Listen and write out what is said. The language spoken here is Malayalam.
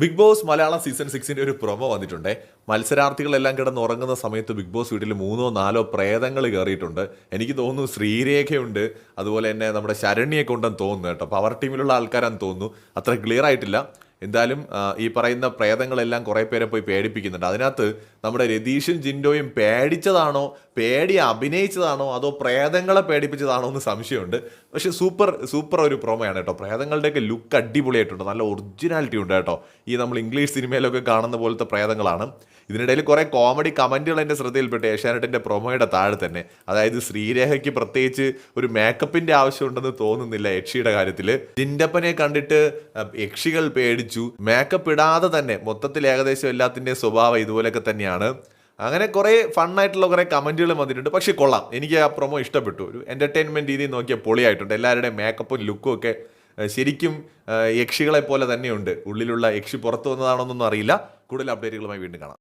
ബിഗ് ബോസ് മലയാളം സീസൺ സിക്സിന്റെ ഒരു പ്രൊമോ വന്നിട്ടുണ്ട്. മത്സരാർത്ഥികളെല്ലാം കിടന്ന് ഉറങ്ങുന്ന സമയത്ത് ബിഗ് ബോസ് വീട്ടിൽ മൂന്നോ നാലോ പ്രേതങ്ങൾ കയറിയിട്ടുണ്ട്. എനിക്ക് തോന്നുന്നു ശ്രീരേഖയുണ്ട്. അതുപോലെ തന്നെ നമ്മുടെ ശരണ്യൊക്കെ ഉണ്ടെന്ന് തോന്നുന്നു കേട്ടോ. പവർ ടീമിലുള്ള ആൾക്കാരാന്ന് തോന്നുന്നു. അത്ര ക്ലിയർ ആയിട്ടില്ല. എന്തായാലും ഈ പറയുന്ന പ്രേതങ്ങളെല്ലാം കുറേ പേരെ പോയി പേടിപ്പിക്കുന്നുണ്ട്. അതിനകത്ത് നമ്മുടെ രതീഷും ജിൻഡോയും പേടിച്ചതാണോ? പേടി അഭിനയിച്ചതാണോ? അതോ പ്രേതങ്ങളെ പേടിപ്പിച്ചതാണോ എന്ന് സംശയമുണ്ട്. പക്ഷെ സൂപ്പർ സൂപ്പർ ഒരു പ്രൊമോയാണ് കേട്ടോ. പ്രേതങ്ങളുടെയൊക്കെ ലുക്ക് അടിപൊളിയായിട്ടുണ്ട്. നല്ല ഒറിജിനാലിറ്റി ഉണ്ട് കേട്ടോ. ഈ നമ്മൾ ഇംഗ്ലീഷ് സിനിമയിലൊക്കെ കാണുന്ന പോലത്തെ പ്രേതങ്ങളാണ്. ഇതിനിടയിൽ കുറേ കോമഡി കമന്റുകൾ എന്റെ ശ്രദ്ധയിൽപ്പെട്ട്. ഏഷ്യാനെറ്റിന്റെ പ്രൊമോയുടെ താഴെ തന്നെ. അതായത് ശ്രീരേഖയ്ക്ക് പ്രത്യേകിച്ച് ഒരു മേക്കപ്പിന്റെ ആവശ്യമുണ്ടെന്ന് തോന്നുന്നില്ല യക്ഷിയുടെ കാര്യത്തിൽ ജിൻഡപ്പനെ കണ്ടിട്ട് യക്ഷികൾ പേടിച്ചു. മേക്കപ്പ് ഇടാതെ തന്നെ മൊത്തത്തിൽ ഏകദേശം എല്ലാത്തിന്റെയും സ്വഭാവം ഇതുപോലെയൊക്കെ തന്നെയാണ്. അങ്ങനെ കുറേ ഫണ്ണായിട്ടുള്ള കുറേ കമന്റുകളും വന്നിട്ടുണ്ട്. പക്ഷേ കൊള്ളാം. എനിക്ക് ആ പ്രൊമോ ഇഷ്ടപ്പെട്ടു. ഒരു എന്റർടൈൻമെന്റ് രീതിയിൽ നോക്കിയാൽ പൊളിയായിട്ടുണ്ട്. എല്ലാവരുടെയും മേക്കപ്പും ലുക്കും ഒക്കെ ശരിക്കും യക്ഷികളെ പോലെ തന്നെയുണ്ട്. ഉള്ളിലുള്ള യക്ഷി പുറത്തു വന്നതാണോന്നൊന്നും അറിയില്ല. കൂടുതൽ അപ്ഡേറ്റുകളുമായി വീണ്ടും കാണാം.